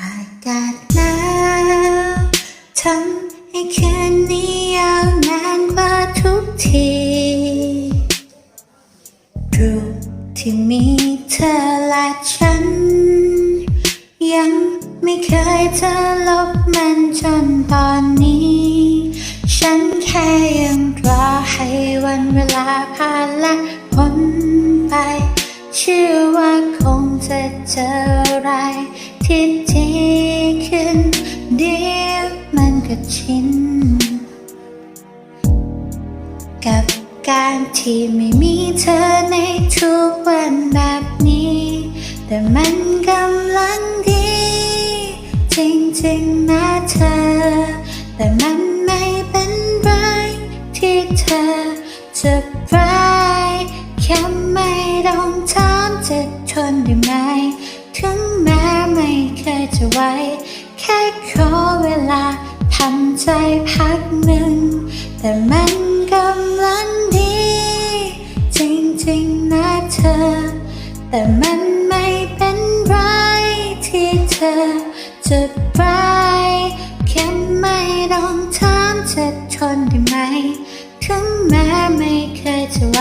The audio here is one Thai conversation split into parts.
อากาศหนาวทำให้คืนนี้ยาวนานกว่าทุกทีรูปที่มีเธอและฉัน ยังไม่เคยเจะลบมันจนตอนนี้ ฉันแค่ยังรอให้วันเวลาผ่านและพ้นไป เชื่อว่าคงจะเจออะไร ที่ดีขึ้นเดียวมันก็ชิน กับการที่ไม่มีเธอในทุกวันแบบนี้ แต่มันกำลังดี จริงๆนะเธอ แต่มันไม่เป็นไรที่เธอจะร้ายแค่ไม่ต้องถามจะทนได้ไหม จะไหวแค่ขอเวลาทำใจพักหนึ่ง แต่มันกำลังดี จริงๆนะเธอ แต่มันไม่เป็นไรที่เธอจะร้ายแค่ไม่ต้องถามจะทนได้ไหม ถึงแม้ไม่เคยจะไหว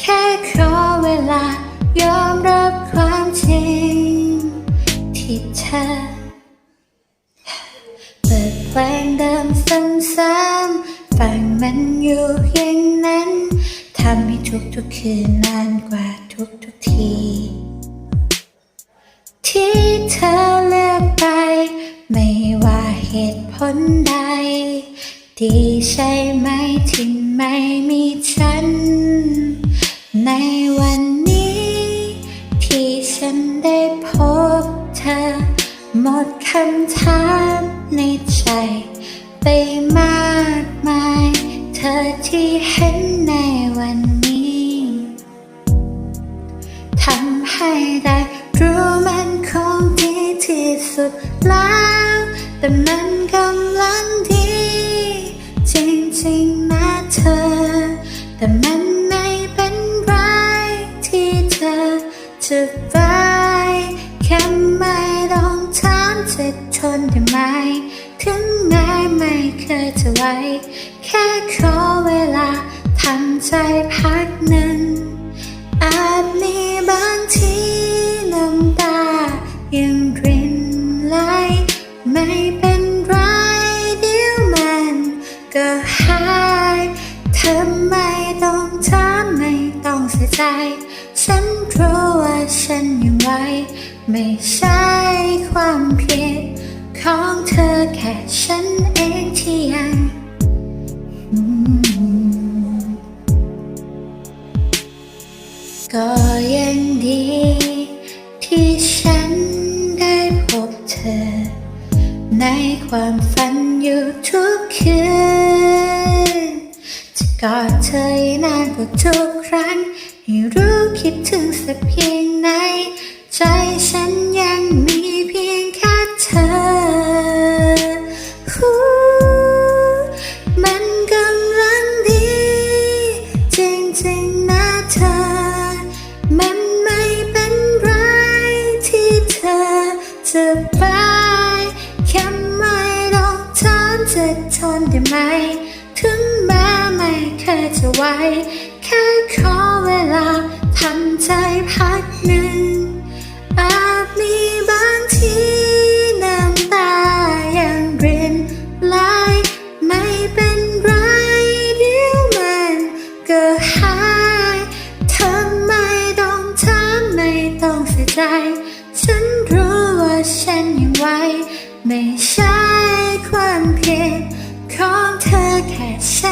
แค่ขอเวลายอมรับความจริง ที่เธอเปิดเพลงเดิมซ้ำๆฟังมันอยู่อย่างนั้นทำให้ทุกๆคืนนานกว่าทุกๆที ที่เธอเลือกไป ไม่ว่าเหตุผลใด ดีใช่ไหมที่ไม่มีฉัน ในวันนี้ที่ฉันได้พบ ธอ หมดคำถามในใจ ไปมากมาย เธอที่เห็นในวันนี้ทำให้ได้รู้มันคงดีที่สุดแล้ว แต่มันกำลังดี จริงๆนะเธอ แต่มันไม่เป็นไรที่เธอจะ นได้ไหม ถึงแม้ไม่เคยจะไหวแค่ขอเวลาทำใจพักหนึ่ง อาจมีบางทีน้ำตา ยังรินไหลไม่เป็นไรเดี๋ยวมันก็หายเธอไม่ต้องถามไม่ต้องเสียใจ ฉันรู้ว่าฉันยังไหวไม่ใช่ความผิด ของเธอแค่ฉันเองที่ยังก็ยังดี ที่ฉันได้พบเธอ ในความฝันอยู่ทุกคืนจะกอดเธอนานกว่าทุกครั้งให้รู้คิดถึงสักเพียงไหน ใจฉันยังมีเพียง เธอ มันไม่เป็นไรที่เธอจะไปแค่ไม่ต้องถามจะทนได้ไหม ถึงแม้ไม่เคยจะไหวแค่ขอเวลา เสียใจ ฉันรู้ว่าฉันยังไหวไม่ใช่ความผิดของเธอแค่ฉัน